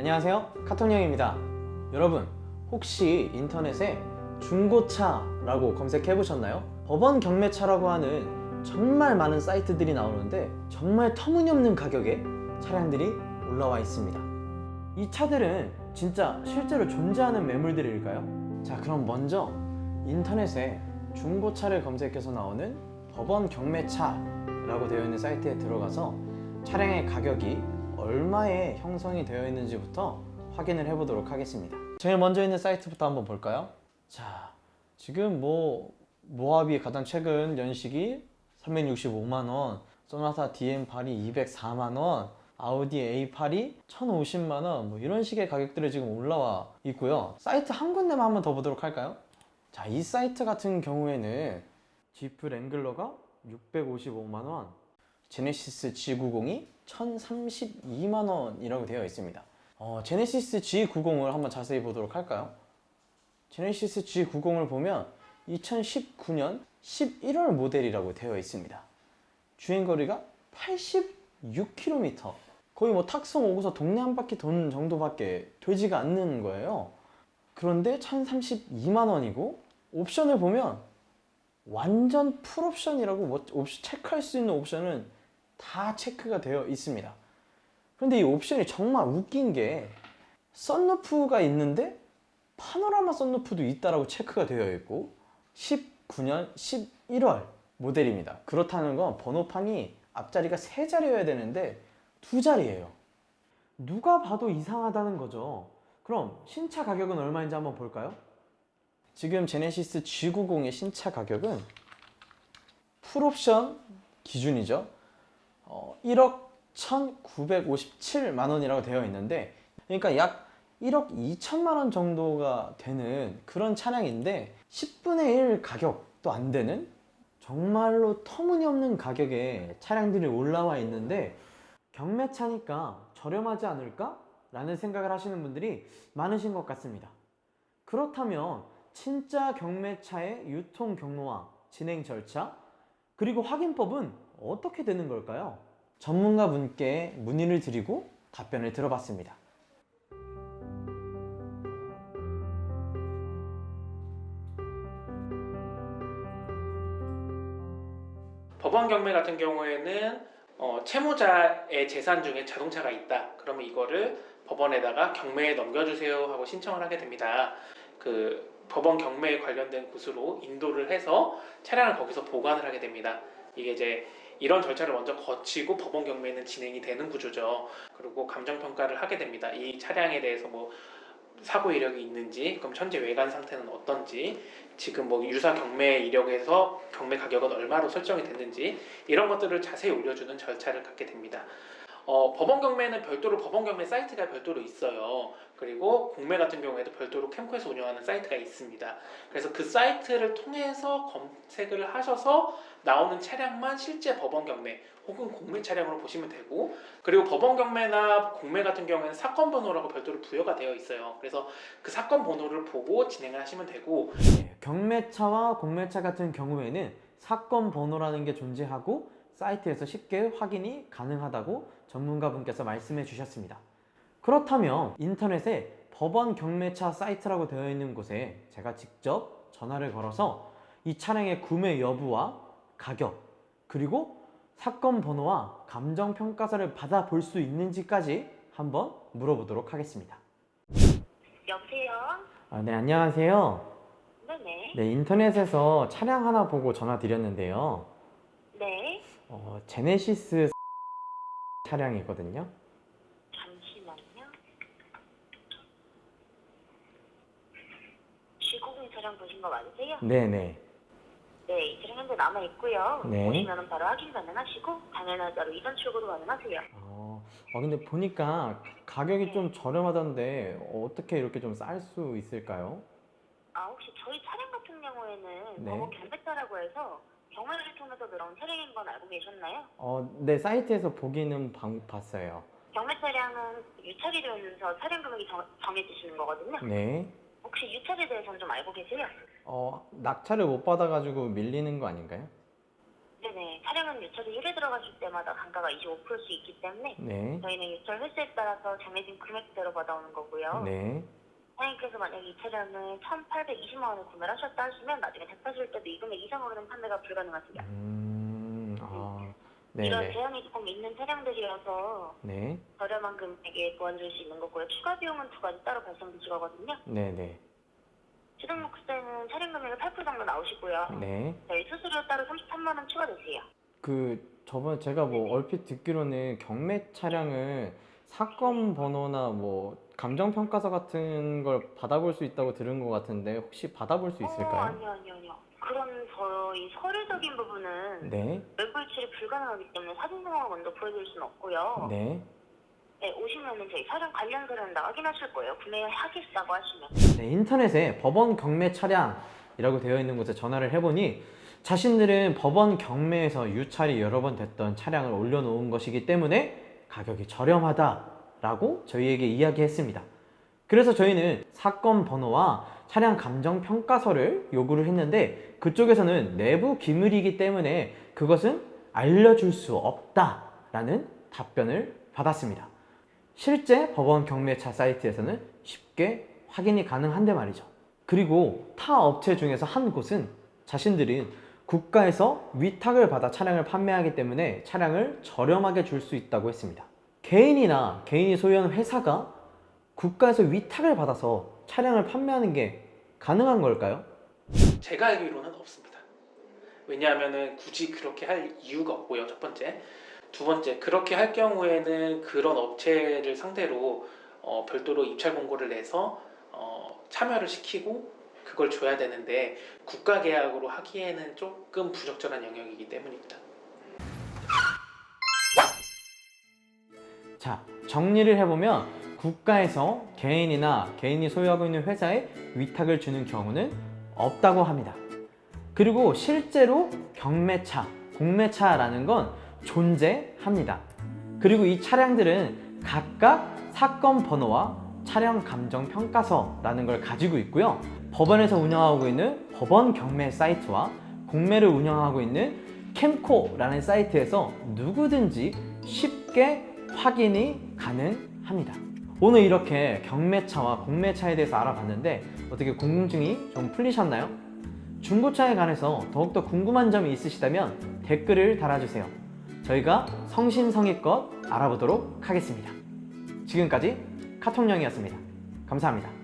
안녕하세요 카통형입니다 여러분 혹시 인터넷에 중고차라고 검색해 보셨나요? 법원 경매차라고 하는 정말 많은 사이트들이 나오는데 정말 터무니없는 가격에 차량들이 올라와 있습니다 이 차들은 진짜 실제로 존재하는 매물들일까요? 자 그럼 먼저 인터넷에 중고차를 검색해서 나오는 법원 경매차라고 되어 있는 사이트에 들어가서 차량의 가격이 얼마에 형성이 되어 있는지부터 확인을 해보도록 하겠습니다. 제일 먼저 있는 사이트부터 한번 볼까요? 자, 지금 뭐 모하비 가장 최근 연식이 365만 원, 소나타 DM8이 204만 원, 아우디 A8이 1,050만 원, 뭐 이런 식의 가격들이 지금 올라와 있고요. 사이트 한 군데만 한번 더 보도록 할까요? 자, 이 사이트 같은 경우에는 지프 랭글러가 655만 원, 제네시스 G90이 1,032만 원이라고 되어 있습니다. 어, 제네시스 G90을 한번 자세히 보도록 할까요? 제네시스 G90을 보면 2019년 11월 모델이라고 되어 있습니다. 주행거리가 86km. 거의 뭐 탁송 오고서 동네 한 바퀴 도는 정도밖에 되지가 않는 거예요. 그런데 1032만 원이고 옵션을 보면 완전 풀옵션이라고 뭐 체크할 수 있는 옵션은 다 체크가 되어 있습니다. 그런데 이 옵션이 정말 웃긴 게 썬루프가 있는데 파노라마 썬루프도 있다라고 체크가 되어 있고 19년 11월 모델입니다. 그렇다는 건 번호판이 앞자리가 세 자리여야 되는데 두 자리예요. 누가 봐도 이상하다는 거죠. 그럼 신차 가격은 얼마인지 한번 볼까요? 지금 제네시스 G90의 신차 가격은 풀옵션 기준이죠. 어, 1억 1,957만 원이라고 되어 있는데, 그러니까 약 1억 2천만 원 정도가 되는 그런 차량인데 10분의 1 가격도 안 되는 정말로 터무니없는 가격에 차량들이 올라와 있는데 경매차니까 저렴하지 않을까? 라는 생각을 하시는 분들이 많으신 것 같습니다. 그렇다면 진짜 경매차의 유통 경로와 진행 절차 그리고 확인법은 어떻게 되는 걸까요? 전문가 분께 문의를 드리고 답변을 들어봤습니다. 법원 경매 같은 경우에는 어, 채무자의 재산 중에 자동차가 있다. 그러면 이거를 법원에다가 경매에 넘겨주세요 하고 신청을 하게 됩니다. 그 법원 경매에 관련된 곳으로 인도를 해서 차량을 거기서 보관을 하게 됩니다. 이게 이제 이런 절차를 먼저 거치고 법원 경매는 진행이 되는 구조죠. 그리고 감정 평가를 하게 됩니다. 이 차량에 대해서 뭐 사고 이력이 있는지, 그럼 현재 외관 상태는 어떤지, 지금 뭐 유사 경매 이력에서 경매 가격은 얼마로 설정이 됐는지 이런 것들을 자세히 올려주는 절차를 갖게 됩니다. 어, 법원 경매는 별도로 법원 경매 사이트가 별도로 있어요. 그리고 공매 같은 경우에도 별도로 캠코에서 운영하는 사이트가 있습니다. 그래서 그 사이트를 통해서 검색을 하셔서 나오는 차량만 실제 법원 경매 혹은 공매 차량으로 보시면 되고 그리고 법원 경매나 공매 같은 경우에는 사건 번호라고 별도로 부여가 되어 있어요. 그래서 그 사건 번호를 보고 진행을 하시면 되고 네, 경매차와 공매차 같은 경우에는 사건 번호라는 게 존재하고 사이트에서 쉽게 확인이 가능하다고 전문가분께서 말씀해 주셨습니다. 그렇다면 인터넷에 법원 경매차 사이트라고 되어 있는 곳에 제가 직접 전화를 걸어서 이 차량의 구매 여부와 가격 그리고 사건 번호와 감정 평가서를 받아볼 수 있는지까지 한번 물어보도록 하겠습니다. 여보세요? 아, 네, 안녕하세요. 네네. 네, 인터넷에서 차량 하나 보고 전화 드렸는데요. 네. 어, 제네시스 차량이거든요. 잠시만요. G90 차량 보신 거 맞으세요? 네네. 네, 이 차량 현재 남아 있고요. 네. 보시면 바로 확인 가능하시고 당연하자로 이전 출고도 가능하세요. 어, 어, 근데 보니까 가격이 좀 저렴하던데 어떻게 이렇게 좀 쌀 수 있을까요? 아 혹시 저희 차량 같은 경우에는 네. 법원 경매차라고 해서 경매를 통해서 들어온 차량인 건 알고 계셨나요? 어, 네, 사이트에서 보기는 방- 봤어요. 경매 차량은 유찰이 되면서 차량 금액이 정, 정해지시는 거거든요. 네. 혹시 유찰에 대해서는 좀 알고 계세요? 어, 낙찰을 못 받아가지고 밀리는 거 아닌가요? 네네. 차량은 유찰이 1회 들어가실 때마다 단가가 25%씩 있기 때문에 네. 저희는 유찰 횟수에 따라서 정해진 금액대로 받아오는 거고요. 네. 사장님께서 만약에 이 차량을 1,820만 원에 구매를 하셨다 하시면 나중에 대파실 때도 이 금액 이상으로는 판매가 불가능하세요. 음, 아, 이런 네네. 제한이 조금 있는 차량들이어서 네. 저렴한 금액에 도와줄 수 있는 거고요. 추가 비용은 두 가지 따로 발생되실 거거든요. 네네. 시동록세는 차량 금액의 8% 정도 나오시고요. 네. 저희 수수료 따로 33만 원 추가되세요. 그 저번 제가 뭐 얼핏 듣기로는 경매 차량을 사건 번호나 뭐 감정 평가서 같은 걸 받아볼 수 있다고 들은 것 같은데 혹시 받아볼 수 어, 있을까요? 아니요, 아니요, 아니요. 그런 저희 서류적인 부분은 네. 외부 유출이 불가능하기 때문에 사진 상황을 먼저 보여드릴 수는 없고요. 네. 네, 오시면은 저희 사전 관련 서류는 다 확인하실 거예요. 구매하겠다고 하시면. 네, 인터넷에 법원 경매 차량이라고 되어 있는 곳에 전화를 해보니 자신들은 법원 경매에서 유찰이 여러 번 됐던 차량을 올려놓은 것이기 때문에 가격이 저렴하다 라고 저희에게 이야기했습니다. 그래서 저희는 사건 번호와 차량 감정 평가서를 요구를 했는데 그쪽에서는 내부 기밀이기 때문에 그것은 알려줄 수 없다 라는 답변을 받았습니다. 실제 법원 경매차 사이트에서는 쉽게 확인이 가능한데 말이죠. 그리고 타 업체 중에서 한 곳은 자신들은 국가에서 위탁을 받아 차량을 판매하기 때문에 차량을 저렴하게 줄 수 있다고 했습니다. 개인이나 개인이 소유하는 회사가 국가에서 위탁을 받아서 차량을 판매하는 게 가능한 걸까요? 제가 알기로는 없습니다. 왜냐하면은 굳이 그렇게 할 이유가 없고요. 첫 번째, 두 번째 그렇게 할 경우에는 그런 업체를 상대로 어, 별도로 입찰 공고를 내서 어, 참여를 시키고 그걸 줘야 되는데 국가 계약으로 하기에는 조금 부적절한 영역이기 때문입니다. 자, 정리를 해보면 국가에서 개인이나 개인이 소유하고 있는 회사에 위탁을 주는 경우는 없다고 합니다. 그리고 실제로 경매차, 공매차라는 건 존재합니다. 그리고 이 차량들은 각각 사건 번호와 차량 감정 평가서라는 걸 가지고 있고요. 법원에서 운영하고 있는 법원 경매 사이트와 공매를 운영하고 있는 캠코라는 사이트에서 누구든지 쉽게 확인이 가능합니다. 오늘 이렇게 경매차와 공매차에 대해서 알아봤는데 어떻게 궁금증이 좀 풀리셨나요? 중고차에 관해서 더욱더 궁금한 점이 있으시다면 댓글을 달아주세요. 저희가 성심성의껏 알아보도록 하겠습니다. 지금까지 카통령이었습니다. 감사합니다.